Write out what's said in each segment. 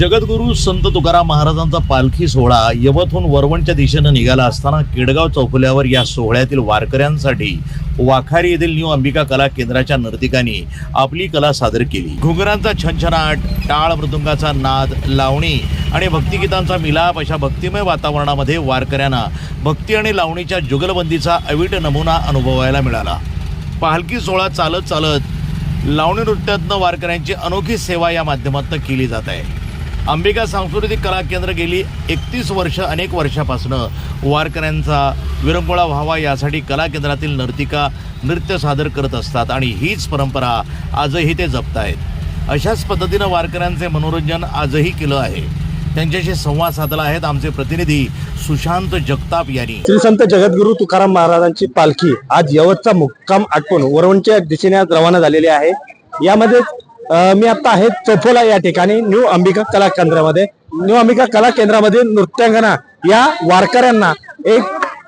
जगद्गुरू संत तुकाराम महाराजांचा पालखी सोहळा यवतहून वरवणच्या दिशेनं निघाला असताना केडगाव चौफुल्यावर या सोहळ्यातील वारकऱ्यांसाठी वाखारी येथील न्यू अंबिका कला केंद्राच्या नर्तिकांनी आपली कला सादर केली. घुंगरांचा छनछनाट टाळ मृदुंगाचा नाद लावणी आणि भक्तिगीतांचा मिलाप अशा भक्तिमय वातावरणामध्ये वारकऱ्यांना भक्ती आणि लावणीच्या जुगलबंदीचा अवीट नमुना अनुभवायला मिळाला. पालखी सोहळा चालत चालत लावणी नृत्यातनं वारकऱ्यांची अनोखी सेवा या माध्यमातून केली जात आहे. अंबिका सांस्कृतिक कला केंद्र गेली एकतीस वर्ष अनेक वर्षापासून. वारकऱ्यांचा विरंगुळा व्हावा यासाठी कला केंद्रातील नर्तिका नृत्य सादर करत असतात आणि हीच परंपरा आजही ते जपत आहेत अशाच पद्धतीनं वारकऱ्यांचे मनोरंजन आजही केलं आहे. त्यांच्याशी संवाद साधला आहेत आमचे प्रतिनिधी सुशांत जगताप यांनी. श्री संत जगद्गुरु तुकाराम महाराजांची पालखी आज यवतचा मुक्काम आटपून वरवणच्या दिशेने आज रवाना झालेली आहे. यामध्ये मी आता आहे चोफोला या ठिकाणी न्यू अंबिका कला केंद्रामध्ये. न्यू अंबिका कला केंद्रामध्ये नृत्यांगना या वारकऱ्यांना एक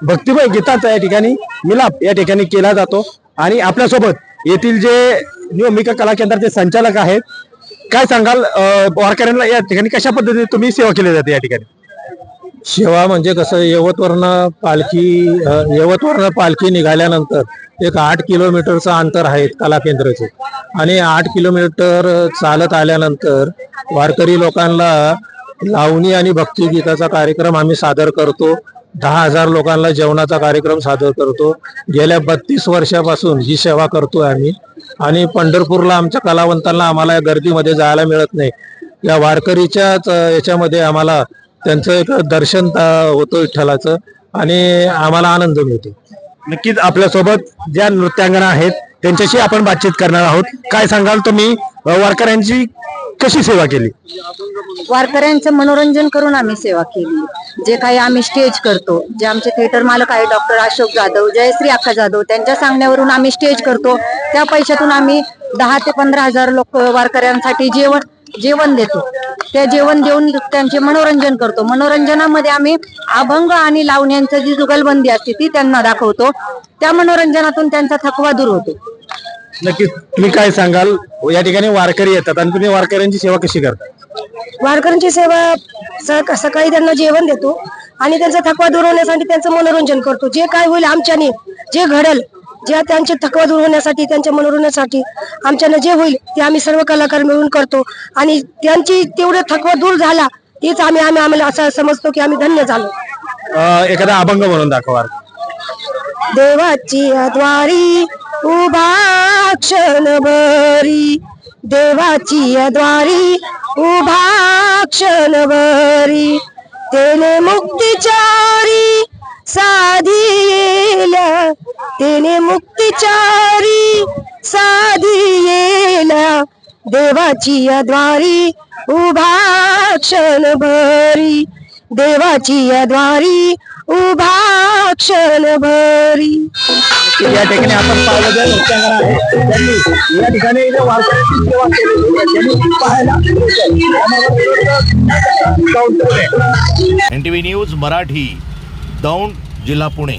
भक्तिमय गीतांचा या ठिकाणी मिलाप या ठिकाणी केला जातो. आणि आपल्यासोबत येथील जे न्यू अंबिका कला केंद्राचे संचालक आहेत काय सांगाल? अं, वारकऱ्यांना या ठिकाणी कशा पद्धतीने तुम्ही सेवा केली जाते या ठिकाणी? शेवा म्हणजे कसं यवतवरनं पालखी अ, यवतवरनं पालखी निघाल्यानंतर एक आठ किलोमीटरचं अंतर आहे कला केंद्राचे. आणि आठ किलोमीटर चालत आल्यानंतर वारकरी लोकांना लावणी आणि भक्तिगीताचा कार्यक्रम आम्ही सादर करतो. दहा हजार लोकांना जेवणाचा कार्यक्रम सादर करतो. गेल्या बत्तीस वर्षापासून ही सेवा करतोय आम्ही. आणि पंढरपूरला आमच्या कलावंतांना आम्हाला या गर्दीमध्ये जायला मिळत नाही. या वारकरीच्याच याच्यामध्ये आम्हाला त्यांचं एक दर्शन होतं विठ्ठलाचं आणि आम्हाला आनंद मिळतो. नक्कीच आपल्यासोबत ज्या नृत्यांगना आहेत त्यांच्याशी आपण बातचीत करणार आहोत. काय सांगाल तुम्ही? वारकऱ्यांची कशी सेवा केली? वारकऱ्यांचं मनोरंजन करून आम्ही सेवा केली. जे काही आम्ही स्टेज करतो जे आमचे थिएटर मालक आहे डॉक्टर अशोक जाधव जयश्री अख्खा जाधव त्यांच्या सांगण्यावरून आम्ही स्टेज करतो. त्या पैशातून आम्ही दहा ते पंधरा हजार लोक वारकऱ्यांसाठी जेवण जेवण देतो. त्या जेवण देऊन त्यांचे मनोरंजन करतो. मनोरंजनामध्ये आम्ही अभंग आणि लावण्यांची जी जुगलबंदी असते ती त्यांना दाखवतो. त्या मनोरंजनातून त्यांचा थकवा दूर होतो. नक्कीच तुम्ही काय सांगाल? या ठिकाणी वारकरी येतात आणि तुम्ही वारकऱ्यांची सेवा कशी करता? वारकऱ्यांची सेवा सकाळी त्यांना जेवण देतो आणि त्यांचा थकवा दूर होण्यासाठी त्यांचं मनोरंजन करतो. जे काय होईल आमच्याने जे घडल जे त्यांचे थकवा दूर होण्यासाठी त्यांच्या मनोरंजनासाठी आमच्यानं जे होईल ते आम्ही सर्व कलाकार मिळून करतो. आणि त्यांची तेवढं थकवा दूर झाला तीच आम्ही आम्ही आम्हाला असं समजतो की आम्ही धन्य झालो. एखादा अभंग म्हणून दाखवा. देवाची द्वारी उभा क्षणभरी देवाची द्वारी उभा क्षणभरी तेने मुक्तिचारी साधिला तेने मुक्तिचारी साधिला देवाची द्वारी उभा क्षणभरी देवाची द्वारी उभा क्षणभरी या ठिकाणी आपण पाहिलं ज्या नृत्यांगना आहेत त्यांनी या ठिकाणी ज्या वारकऱ्यांची सेवा आहे, त्यांनी पाहायला N T V news Marathi Daund जिल्हा पुणे.